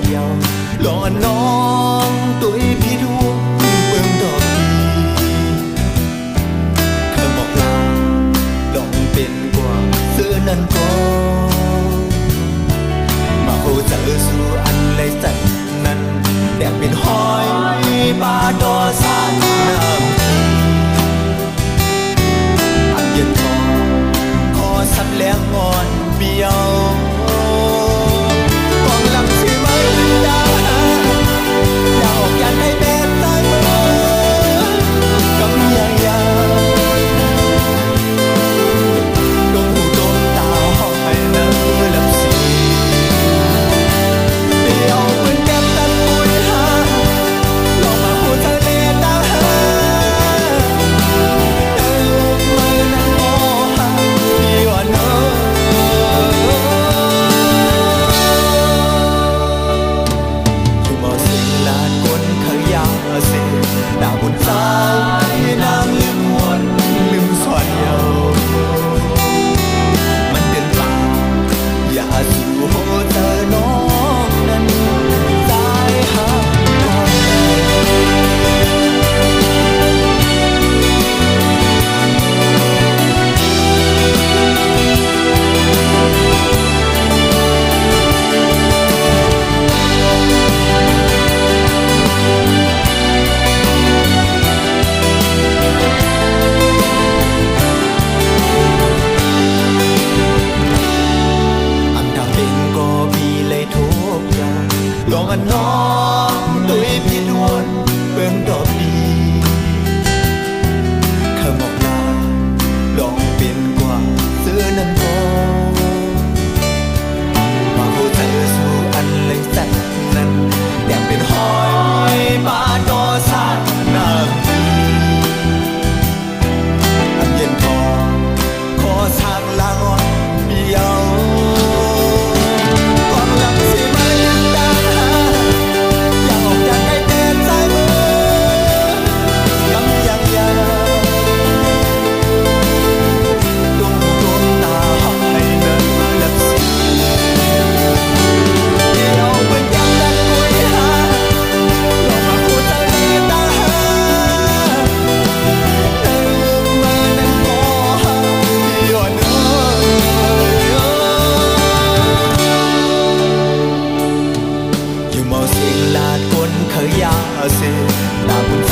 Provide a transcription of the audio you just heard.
เกี่ยอน้องตุ้ย องด้วยพี่ดวน असे. लागून